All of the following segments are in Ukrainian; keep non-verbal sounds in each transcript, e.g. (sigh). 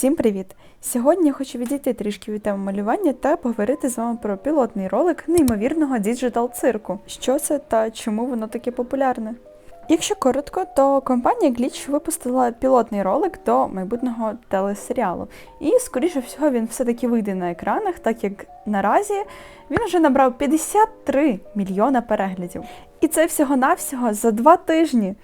Всім привіт! Сьогодні я хочу відійти трішки від теми малювання та поговорити з вами про пілотний ролик неймовірного діджитал цирку. Що це та чому воно таке популярне? Якщо коротко, то компанія Glitch випустила пілотний ролик до майбутнього телесеріалу. І, скоріше всього, він все-таки вийде на екранах, так як наразі він вже набрав 53 мільйона переглядів. І це всього-навсього за два тижні.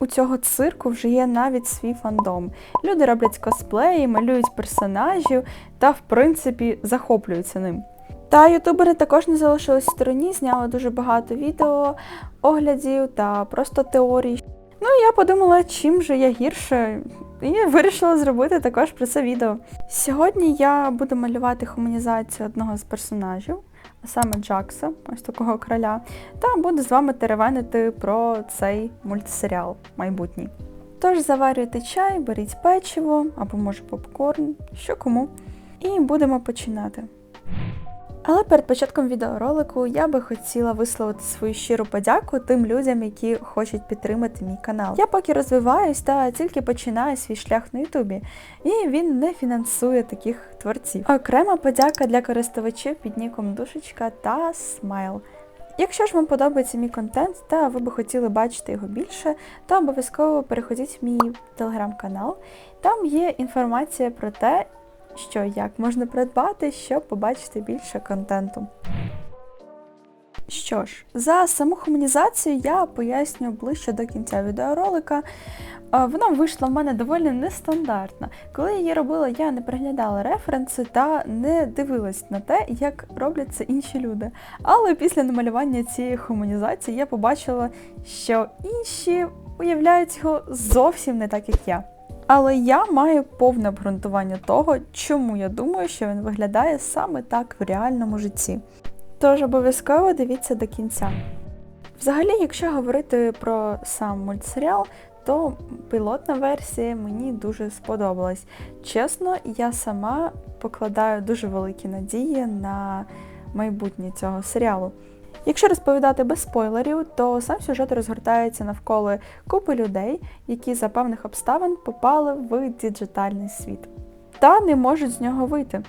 У цього цирку вже є навіть свій фандом. Люди роблять косплеї, малюють персонажів та, в принципі, захоплюються ним. Та ютубери також не залишились в стороні, зняли дуже багато відео, оглядів та просто теорій. Ну, я подумала, чим же я гірше, і вирішила зробити також про це відео. Сьогодні я буду малювати хуманізацію одного з персонажів, саме Джакса, ось такого короля, та буду з вами теревенити про цей мультсеріал майбутній. Тож заварюйте чай, беріть печиво або може попкорн, що кому. І будемо починати. Але перед початком відеоролику я би хотіла висловити свою щиру подяку тим людям, які хочуть підтримати мій канал. Я поки розвиваюсь та тільки починаю свій шлях на Ютубі, і він не фінансує таких творців. Окрема подяка для користувачів під ніком Душечка та Смайл. Якщо ж вам подобається мій контент та ви би хотіли бачити його більше, то обов'язково переходіть в мій телеграм-канал. Там є інформація про те, що як можна придбати, щоб побачити більше контенту. Що ж, за саму хуманізацію я поясню ближче до кінця відеоролика. Вона вийшла в мене доволі нестандартна. Коли я її робила, я не переглядала референси та не дивилась на те, як роблять це інші люди. Але після намалювання цієї хуманізації я побачила, що інші уявляють його зовсім не так, як я. Але я маю повне обґрунтування того, чому я думаю, що він виглядає саме так в реальному житті. Тож обов'язково дивіться до кінця. Взагалі, якщо говорити про сам мультсеріал, то пілотна версія мені дуже сподобалась. Чесно, я сама покладаю дуже великі надії на майбутнє цього серіалу. Якщо розповідати без спойлерів, то сам сюжет розгортається навколо купи людей, які за певних обставин попали в діджитальний світ, та не можуть з нього вийти.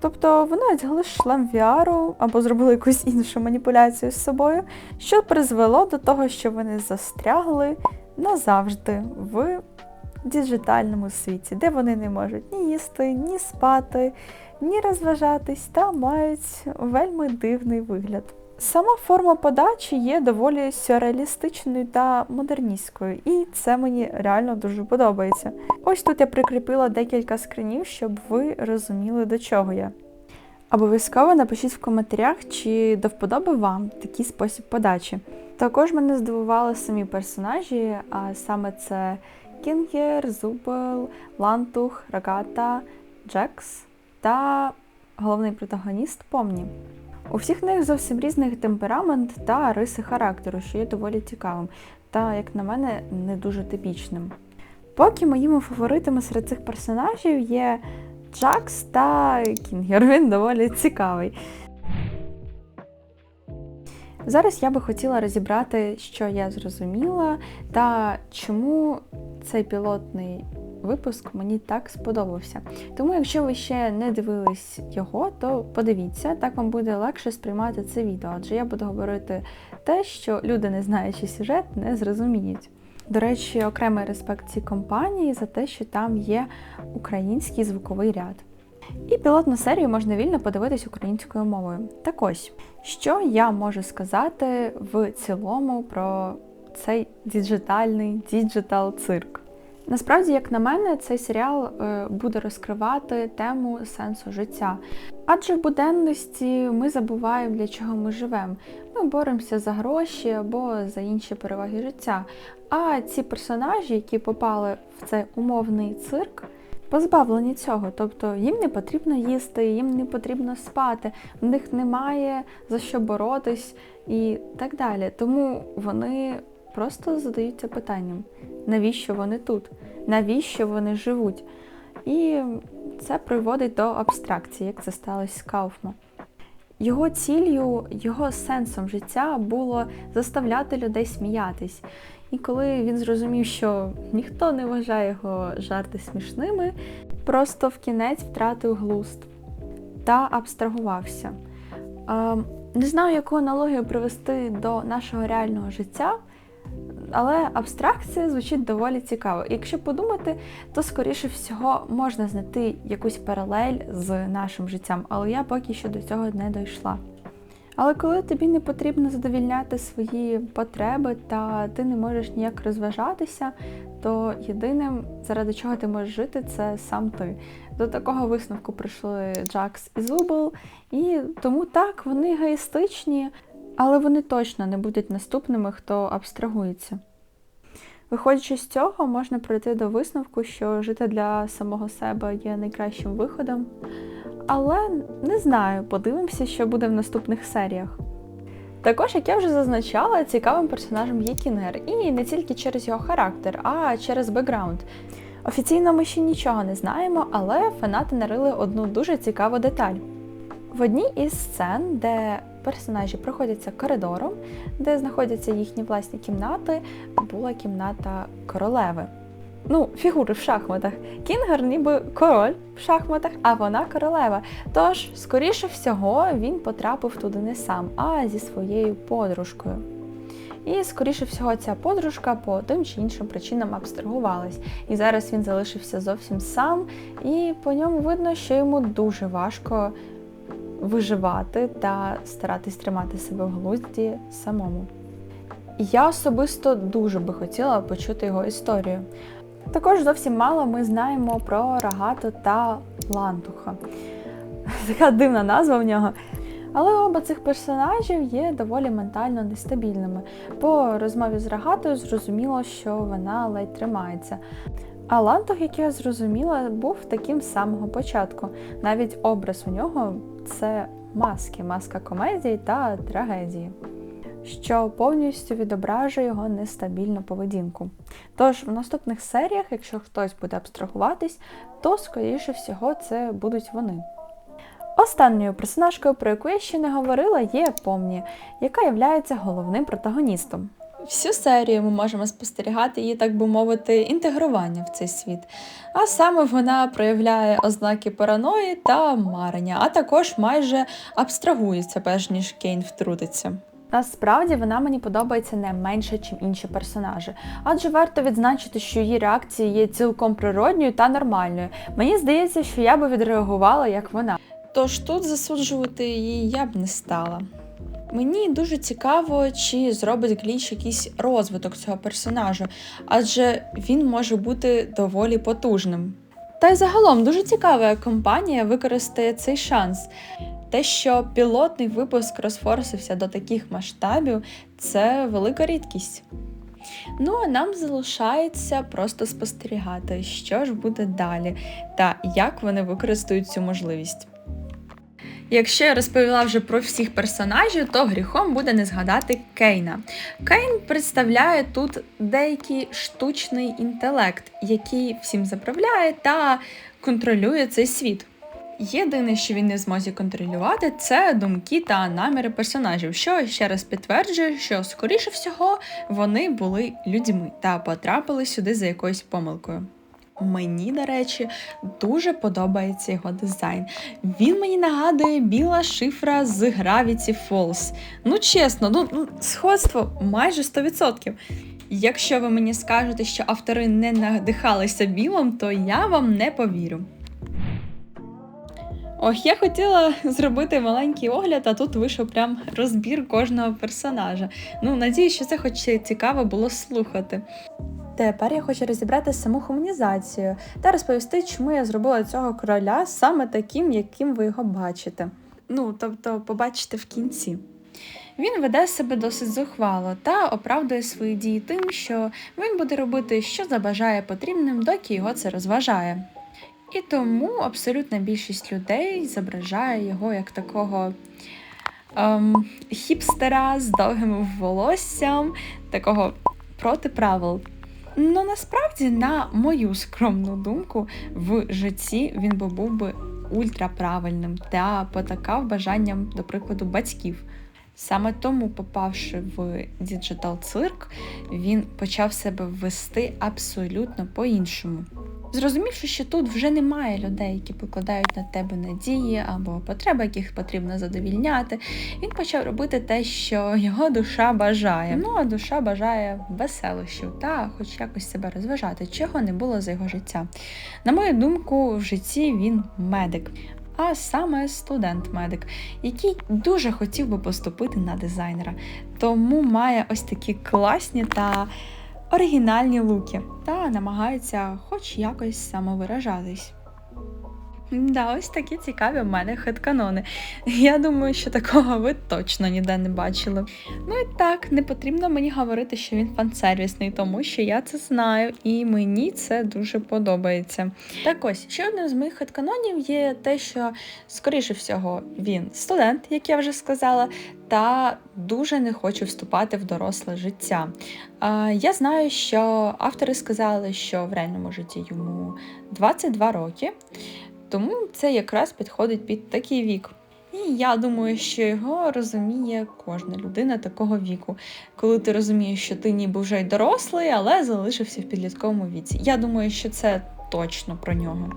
Тобто вони одягли шлем VR або зробили якусь іншу маніпуляцію з собою, що призвело до того, що вони застрягли назавжди в діджитальному світі, де вони не можуть ні їсти, ні спати, ні розважатись та мають вельми дивний вигляд. Сама форма подачі є доволі сюрреалістичною та модерністською, і це мені реально дуже подобається. Ось тут я прикріпила декілька скринів, щоб ви розуміли, до чого я. Обов'язково напишіть в коментарях, чи до вподоби вам такий спосіб подачі. Також мене здивували самі персонажі, а саме це Кінгер, Зубел, Лантух, Рагата, Джекс та головний протагоніст Помні. У всіх них зовсім різний темперамент та риси характеру, що є доволі цікавим, та, як на мене, не дуже типічним. Поки моїми фаворитами серед цих персонажів є Джакс та Кінгер, він доволі цікавий. Зараз я би хотіла розібрати, що я зрозуміла, та чому цей пілотний випуск мені так сподобався. Тому, якщо ви ще не дивились його, то подивіться, так вам буде легше сприймати це відео, адже я буду говорити те, що люди, не знаючи сюжет, не зрозуміють. До речі, окремий респект цій компанії за те, що там є український звуковий ряд. І пілотну серію можна вільно подивитись українською мовою. Так ось, що я можу сказати в цілому про цей діджитальний діджитал цирк. Насправді, як на мене, цей серіал е, буде розкривати тему сенсу життя. Адже в буденності ми забуваємо, для чого ми живемо. Ми боремося за гроші або за інші переваги життя. А ці персонажі, які попали в цей умовний цирк, позбавлені цього. Тобто їм не потрібно їсти, їм не потрібно спати, в них немає за що боротись і так далі. Тому вони просто задаються питанням, навіщо вони тут, навіщо вони живуть. І це приводить до абстракції, як це сталося з Кауфма. Його ціллю, його сенсом життя було заставляти людей сміятись. І коли він зрозумів, що ніхто не вважає його жарти смішними, просто в кінець втратив глузд та абстрагувався. Не знаю, яку аналогію привести до нашого реального життя, але абстракція звучить доволі цікаво. якщо подумати, то скоріше всього можна знайти якусь паралель з нашим життям, але я поки що до цього не дійшла. Але коли тобі не потрібно задовільняти свої потреби та ти не можеш ніяк розважатися, то єдиним, заради чого ти можеш жити, це сам ти. До такого висновку прийшли Джакс і Зубл, і тому так, вони егоїстичні, але вони точно не будуть наступними, хто абстрагується. Виходячи з цього, можна прийти до висновку, що жити для самого себе є найкращим виходом. Але не знаю, подивимося, що буде в наступних серіях. Також, як я вже зазначала, цікавим персонажем є Кінгер, і не тільки через його характер, а через бекграунд. Офіційно ми ще нічого не знаємо, але фанати нарили одну дуже цікаву деталь. В одній із сцен, де персонажі проходяться коридором, де знаходяться їхні власні кімнати, була кімната королеви. Ну, фігури в шахматах. Кінгер ніби король в шахматах, а вона королева. Тож, скоріше всього, він потрапив туди не сам, а зі своєю подружкою. І, скоріше всього, ця подружка по тим чи іншим причинам абстрагувалась. І зараз він залишився зовсім сам, і по ньому видно, що йому дуже важко виживати та старатись тримати себе в глузді самому. Я особисто дуже би хотіла почути його історію. Також зовсім мало ми знаємо про рогату та лантуха. (laughs) Така дивна назва в нього. Але оба цих персонажів є доволі ментально нестабільними. По розмові з рогатою зрозуміло, що вона ледь тримається. А лантух, як я зрозуміла, був таким з самого початку. Навіть образ у нього це маски, маска комедії та трагедії що повністю відображує його нестабільну поведінку. Тож в наступних серіях, якщо хтось буде абстрагуватись, то, скоріше всього, це будуть вони. Останньою персонажкою, про яку я ще не говорила, є Помні, яка є головним протагоністом. Всю серію ми можемо спостерігати її, так би мовити, інтегрування в цей світ. А саме вона проявляє ознаки параної та марення, а також майже абстрагується, перш ніж Кейн втрутиться. Насправді вона мені подобається не менше, ніж інші персонажі, адже варто відзначити, що її реакція є цілком природньою та нормальною. Мені здається, що я би відреагувала як вона. Тож тут засуджувати її я б не стала. Мені дуже цікаво, чи зробить гліч якийсь розвиток цього персонажу, адже він може бути доволі потужним. Та й загалом дуже цікава, як компанія використає цей шанс. Те, що пілотний випуск розфорсився до таких масштабів, це велика рідкість. Ну, а нам залишається просто спостерігати, що ж буде далі, та як вони використають цю можливість. Якщо я розповіла вже про всіх персонажів, то гріхом буде не згадати Кейна. Кейн представляє тут деякий штучний інтелект, який всім заправляє та контролює цей світ. Єдине, що він не зможе контролювати, це думки та наміри персонажів, що ще раз підтверджує, що, скоріше всього, вони були людьми та потрапили сюди за якоюсь помилкою. Мені, до речі, дуже подобається його дизайн. Він мені нагадує біла шифра з Gravity Falls. Ну, чесно, ну, ну сходство майже 100%. Якщо ви мені скажете, що автори не надихалися білом, то я вам не повірю. Ох, я хотіла зробити маленький огляд, а тут вийшов прям розбір кожного персонажа. Ну, надіюсь, що це хоч цікаво було слухати. Тепер я хочу розібрати саму хуманізацію та розповісти, чому я зробила цього короля саме таким, яким ви його бачите. Ну, тобто, побачите в кінці. Він веде себе досить зухвало та оправдує свої дії тим, що він буде робити, що забажає потрібним, доки його це розважає. І тому абсолютна більшість людей зображає його як такого ем, хіпстера з довгим волоссям, такого проти правил. Ну насправді, на мою скромну думку, в житті він би був би ультраправильним та потакав бажанням, до прикладу, батьків. Саме тому, попавши в діджитал цирк, він почав себе вести абсолютно по-іншому. Зрозумівши, що тут вже немає людей, які покладають на тебе надії або потреби, яких потрібно задовільняти, він почав робити те, що його душа бажає. Ну а душа бажає веселощів та хоч якось себе розважати, чого не було за його життя. На мою думку, в житті він медик. А саме студент-медик, який дуже хотів би поступити на дизайнера, тому має ось такі класні та оригінальні луки та намагається хоч якось самовиражатись. Да, ось такі цікаві в мене хетканони. (laughs) Я думаю, що такого ви точно ніде не бачили. Ну і так, не потрібно мені говорити, що він фансервісний, тому що я це знаю, і мені це дуже подобається. Так ось, ще одним з моїх хетканонів є те, що, скоріше всього, він студент, як я вже сказала, та дуже не хоче вступати в доросле життя. Я знаю, що автори сказали, що в реальному житті йому 22 роки. Тому це якраз підходить під такий вік. І я думаю, що його розуміє кожна людина такого віку, коли ти розумієш, що ти ніби вже й дорослий, але залишився в підлітковому віці. Я думаю, що це точно про нього.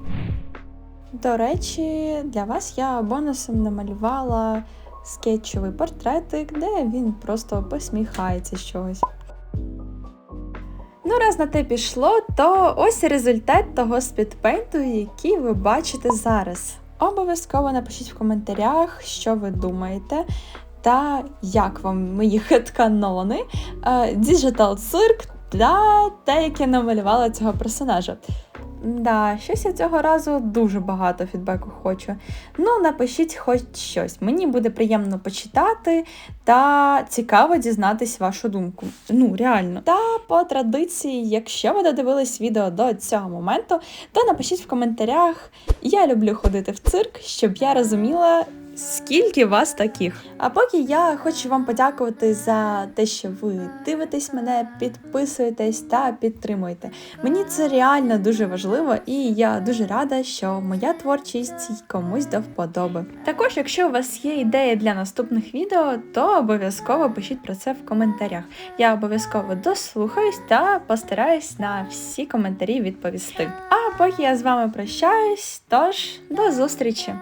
До речі, для вас я бонусом намалювала скетчовий портретик, де він просто посміхається з чогось. Ну, раз на те пішло, то ось результат того спідпейнту, який ви бачите зараз. Обов'язково напишіть в коментарях, що ви думаєте, та як вам мої хетканони, Digital Circ та те, як я намалювала цього персонажа. Да, щось я цього разу дуже багато фідбеку хочу. Ну, напишіть хоч щось. Мені буде приємно почитати та цікаво дізнатись вашу думку. Ну, реально. Та по традиції, якщо ви додивились відео до цього моменту, то напишіть в коментарях. Я люблю ходити в цирк, щоб я розуміла. Скільки вас таких? А поки я хочу вам подякувати за те, що ви дивитесь мене, підписуєтесь та підтримуєте. Мені це реально дуже важливо, і я дуже рада, що моя творчість комусь до вподоби. Також, якщо у вас є ідеї для наступних відео, то обов'язково пишіть про це в коментарях. Я обов'язково дослухаюсь та постараюсь на всі коментарі відповісти. А поки я з вами прощаюсь, тож до зустрічі!